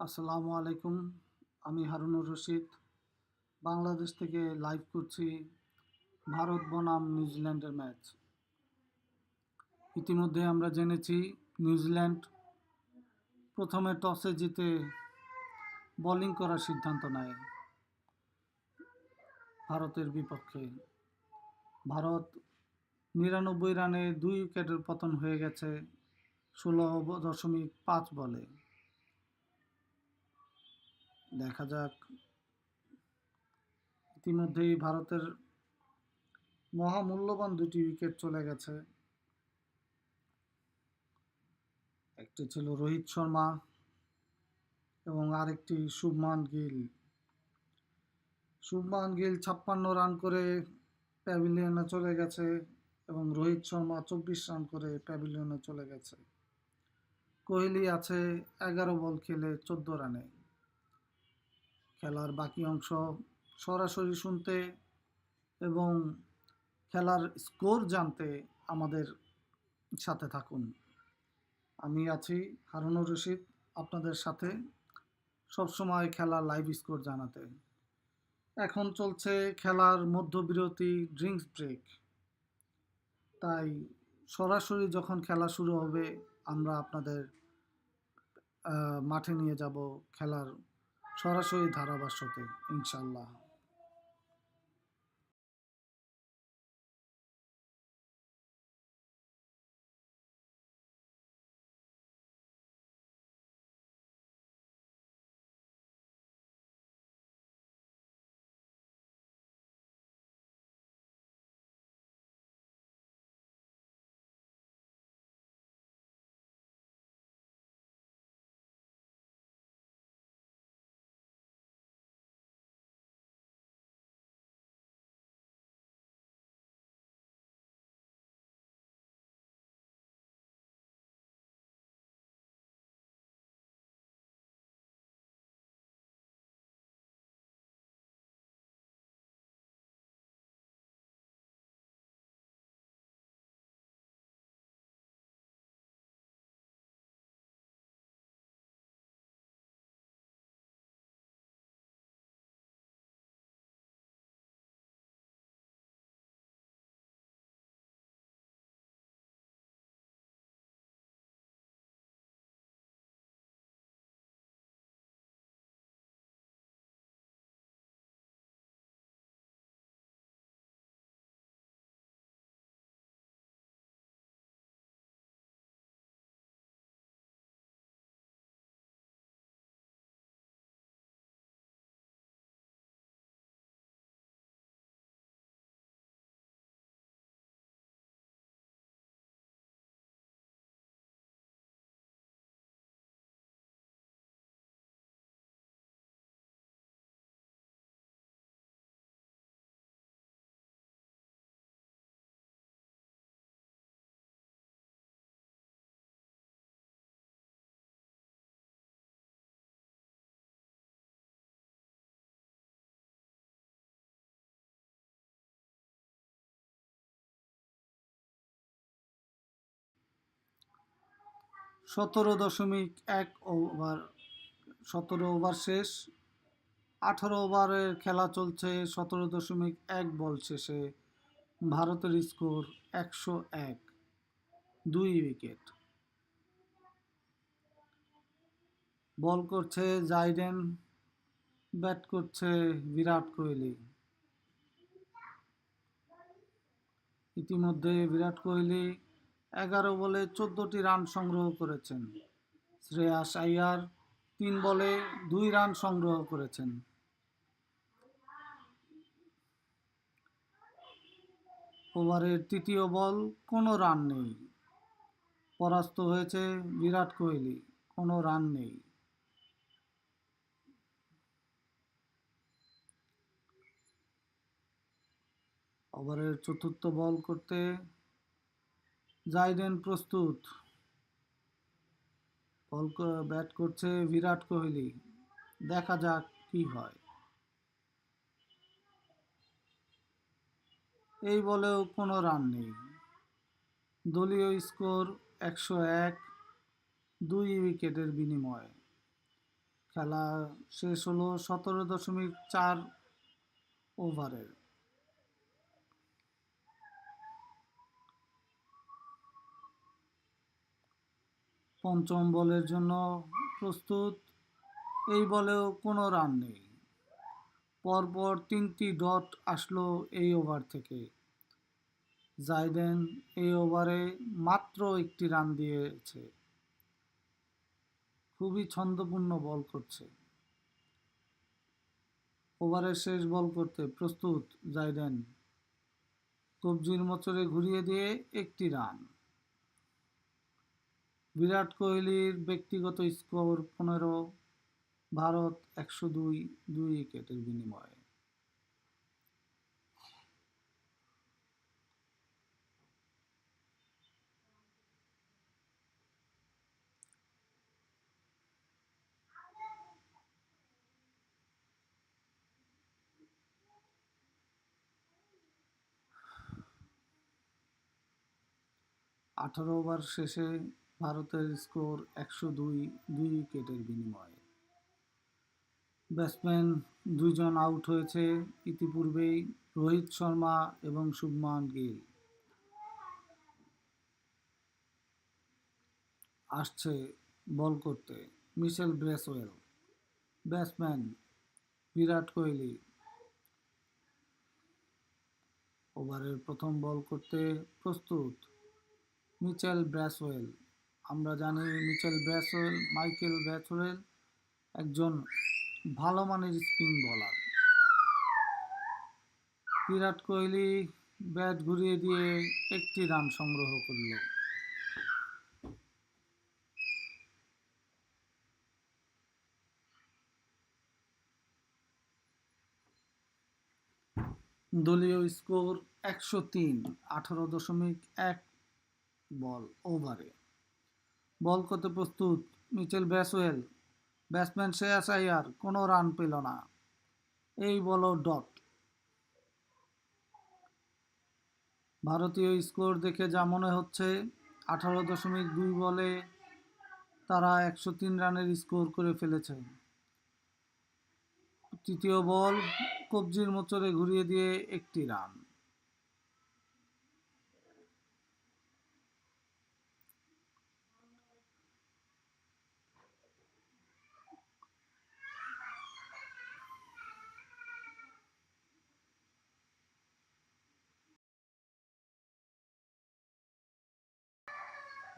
আসসালামু আলাইকুম। আমি হারুনুর রশিদ। বাংলাদেশ থেকে লাইভ করছি ভারত বনাম নিউজিল্যান্ডের ম্যাচ ইতিমধ্যে আমরা জেনেছি নিউজিল্যান্ড প্রথমে টসে জিতে বোলিং করার সিদ্ধান্ত নেয় ভারতের বিপক্ষে। ভারত নিরানব্বই রানে দুই উইকেটের পতন হয়ে গেছে, ষোলো দশমিক পাঁচ বলে। দেখা যাক। ইতিমধ্যেই ভারতের মহামূল্যবান দুটি উইকেট চলে গেছে। একটি ছিল রোহিত শর্মা এবং আরেকটি শুভমান গিল। শুভমান গিল ছাপ্পান্ন রান করে প্যাভিলিয়নে চলে গেছে এবং রোহিত শর্মা চব্বিশ রান করে প্যাভিলিয়নে চলে গেছে। কোহলি আছে এগারো বল খেলে চোদ্দ রানে। খেলার বাকি অংশ সরাসরি শুনতে এবং খেলার স্কোর জানতে আমাদের সাথে থাকুন। আমি আছি হারুনুর রশিদ, আপনাদের সাথে সবসময় খেলার লাইভ স্কোর জানাতে। এখন চলছে খেলার মধ্যবিরতি ড্রিঙ্কস ব্রেক তাই সরাসরি যখন খেলা শুরু হবে, আমরা আপনাদের মাঠে নিয়ে যাব খেলার সরাসরি ধারাভাষ্যতে ইনশাল্লাহ সতেরো দশমিক এক ওভার, সতেরো ওভার শেষ, আঠারো ওভারের খেলা চলছে সতেরো দশমিক এক বল শেষে। ভারতের স্কোর একশো এক, দুই উইকেট। বল করছে জাইডেন, ব্যাট করছে বিরাট কোহলি। ইতিমধ্যে বিরাট কোহলি এগারো বলে চোদ্দটি রান সংগ্রহ করেছেন। শ্রেয়াস আইয়ার তিন বলে দুই রান সংগ্রহ করেছেন। ওভারের তৃতীয় বল কোনো রান নেই। পরাস্ত হয়েছে বিরাট কোহলি, কোনো রান নেই। ওভারের চতুর্থ বল করতে জাইডেন প্রস্তুত। বল ব্যাট করছে বিরাট কোহলি। দেখা যাক কি হয়। এই বলেও কোনো রান নেই। দলীয় স্কোর একশো এক, দুই উইকেটের বিনিময়ে। খেলা শেষ হলো সতেরো দশমিক চার ওভারের। পঞ্চম বলের জন্য প্রস্তুত। এই বলেও কোনো রান নেই। পরপর তিনটি ডট আসলো এই ওভার থেকে। জাইডেন এই ওভারে মাত্র একটি রান দিয়েছে। খুবই ছন্দপূর্ণ বল করছে। ওভারের শেষ বল করতে প্রস্তুত জাইডেন। কবজির মোচরে ঘুরিয়ে দিয়ে একটি রান। বিরাট কোহলির ব্যক্তিগত স্কোর পনেরো ভারত একশো দুই দুই উইকেটের বিনিময়ে। আঠারো ওভার শেষে ভারতের স্কোর একশো দুই দুই উইকেটের বিনিময়ে। ব্যাটসম্যান দুইজন আউট হয়েছে ইতিপূর্বেই, রোহিত শর্মা এবং শুভমান গিল। আসছে বল করতে Michael Bracewell, batsman Virat Kohli. ওভারের প্রথম বল করতে প্রস্তুত মিচেল ব্র্যাসওয়েল আমরা জানি মিচেল ব্র্যাসওয়েল মাইকেল ব্র্যাসওয়েল একজন ভালো মানের স্পিন বলার। বিরাট কোহলি ব্যাট ঘুরিয়ে দিয়ে একটি রান সংগ্রহ করল। দলীয় স্কোর একশো তিন, আঠারো দশমিক এক বল ওভারে। বল করতে প্রস্তুত, Mitchell Bracewell. Batsman Shreyas Iyer, কোনো রান পেল না। এই বল ডট। ভারতীয় স্কোর দেখে যা মনে হচ্ছে, আঠারো দশমিক দুই বলে তারা একশো তিন রানের স্কোর করে ফেলেছে। তৃতীয় বল কবজির মোচরে ঘুরিয়ে দিয়ে একটি রান।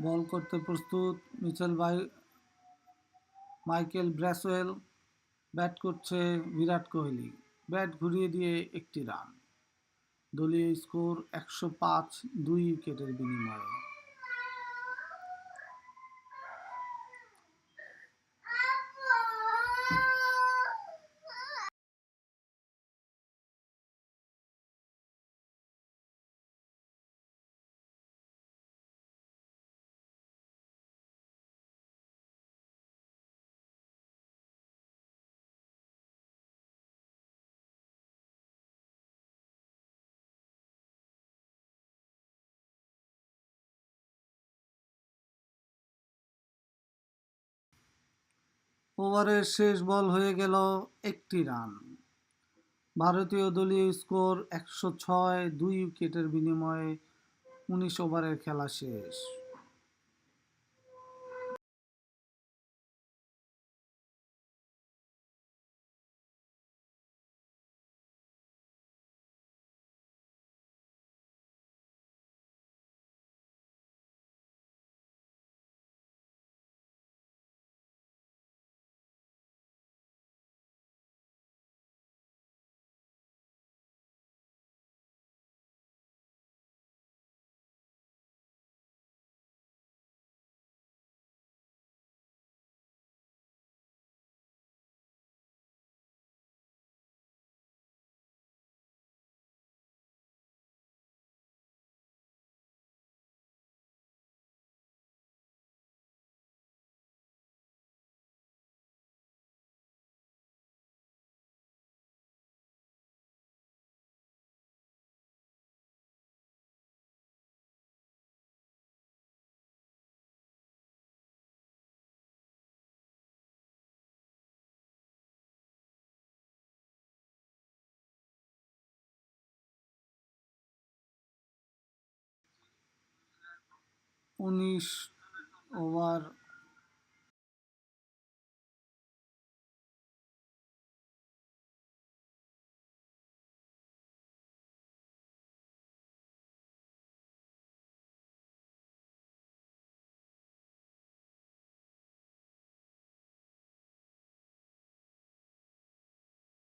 বল করতে প্রস্তুত। মিচেল বাই, মাইকেল ব্র্যাসওয়েল ব্যাট করছে বিরাট কোহলি। ব্যাট ঘুরিয়ে দিয়ে একটি রান। দলীয় স্কোর একশো পাঁচ, দুই উইকেটের বিনিময়ে। ওভারের শেষ বল হয়ে গেল একটি রান। ভারতীয় দলীয় স্কোর একশো ছয়, দুই উইকেটের বিনিময়ে উনিশ ওভারের খেলা শেষ। উনিশ ওভার